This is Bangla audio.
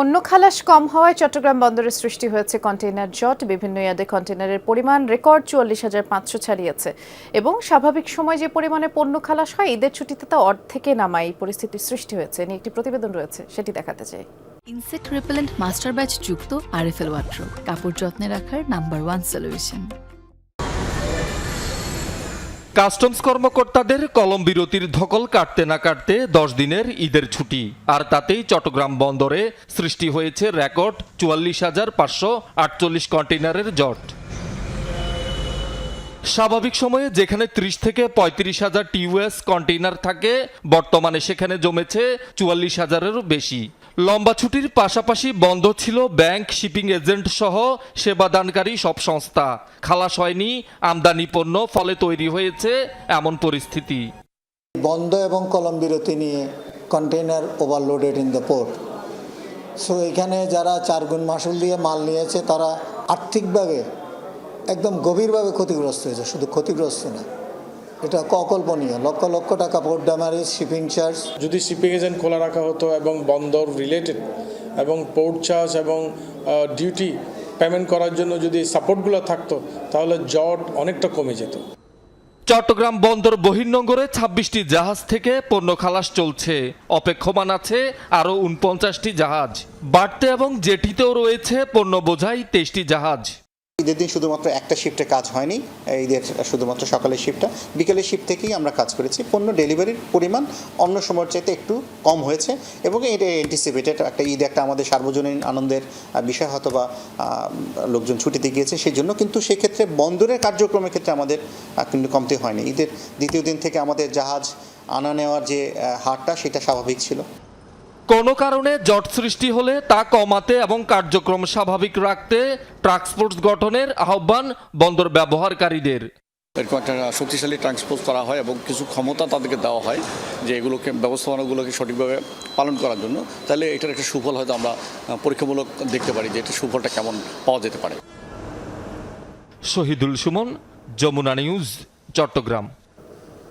পণ্য খালাস কম হওয়ায় চট্টগ্রাম বন্দরে সৃষ্টি হয়েছে কন্টেইনার জট। বিভিন্ন ইয়ার্ডে কন্টেইনারের পরিমাণ রেকর্ড চুয়াল্লিশ হাজার পাঁচশো ছাড়িয়েছে। এবং স্বাভাবিক সময় যে পরিমাণে পণ্য খালাস হয়, ঈদের ছুটিতে তা অর্ধেকে নামায়। এই পরিস্থিতির সৃষ্টি হয়েছে। নিয়ে একটি প্রতিবেদন রয়েছে, সেটি দেখাতে চাই। ইনসেক্ট রিপেলেন্ট মাস্টার ব্যাচ যুক্ত আরএফএল ওয়াট্রো কাপড় যত্নে রাখার নাম্বার ওয়ান সলিউশন কাস্টমস কর্মকর্তাদের কলম বিরতির ধকল কাটতে না কাটতে দশ দিনের ঈদের ছুটি। আর তাতেই চট্টগ্রাম বন্দরে সৃষ্টি হয়েছে রেকর্ড চুয়াল্লিশ হাজার পাঁচশো আটচল্লিশ কন্টেনারের জট। স্বাভাবিক সময়ে যেখানে ত্রিশ থেকে পঁয়ত্রিশ হাজার টিউএস কন্টেইনার থাকে, বর্তমানে সেখানে জমেছে চুয়াল্লিশ হাজারেরও বেশি। লম্বা ছুটির পাশাপাশি বন্ধ ছিল ব্যাংক, শিপিং এজেন্ট সহ সেবাদানকারী সব সংস্থা। খালাস হয়নি, আমদানি পণ্য ফলে তৈরি হয়েছে এমন পরিস্থিতি। বন্ধ এবং কলম বিরতি নিয়ে container overloaded in the port. So এখানে যারা চারগুণ মাসুল দিয়ে মাল নিয়েছে, তারা আর্থিকভাবে একদম গভীরভাবে ক্ষতিগ্রস্ত হয়েছে, শুধু ক্ষতিগ্রস্ত না। এটা অকল্পনীয়। লক্ষ লক্ষ টাকা পোর্ট ড্যামারেজ শিপিং চার্জ যদি শিপিং এজেন্ট খোলা রাখা হতো এবং বন্দর রিলেটেড এবং পোর্ট চার্জ এবং ডিউটি পেমেন্ট করার জন্য যদি সাপোর্টগুলো থাকতো তাহলে জট অনেকটা কমে যেত। চট্টগ্রাম বন্দর বহির্নগরে ছাব্বিশটি জাহাজ থেকে পণ্য খালাস চলছে। অপেক্ষমান আছে আরও উনপঞ্চাশটি জাহাজ। বাড়তে এবং জেটিতেও রয়েছে পণ্য বোঝাই তেইশটি জাহাজ। ঈদের দিন শুধুমাত্র একটা শিফটে কাজ হয়নি, ঈদের শুধুমাত্র সকালের শিফটটা বিকেলের শিফট থেকেই আমরা কাজ করেছি, পণ্য ডেলিভারির পরিমাণ অন্য সময়ের চাইতে একটু কম হয়েছে এবং এটা অ্যান্টিসিপেটেড একটা ঈদ, একটা আমাদের সার্বজনীন আনন্দের বিষয় হয়তো বা লোকজন ছুটিতে গিয়েছে, সেই জন্য কিন্তু সেক্ষেত্রে বন্দরের কার্যক্রমের ক্ষেত্রে আমাদের কিন্তু কমতে হয়নি। ঈদের দ্বিতীয় দিন থেকে আমাদের জাহাজ আনা নেওয়ার যে হারটা সেটা স্বাভাবিক ছিল। কোনো কারণে জট সৃষ্টি হলে তা কমাতে এবং কার্যক্রম স্বাভাবিক রাখতে ট্রান্সপোর্ট গঠনের আহ্বান বন্দর ব্যবহারকারীদের। এরকম একটা শক্তিশালী ট্রান্সপোজ করা হয় এবং কিছু ক্ষমতা তাদেরকে দেওয়া হয় যে এগুলোকে ব্যবস্থাপনাগুলোকে সঠিকভাবে পালন করার জন্য। তাহলে এটার একটা সুফল হয়তো আমরা পরীক্ষামূলক দেখতে পারি যে এটা সুফলটা কেমন পাওয়া যেতে পারে। শহীদুল সুমন যমুনা নিউজ চট্টগ্রাম।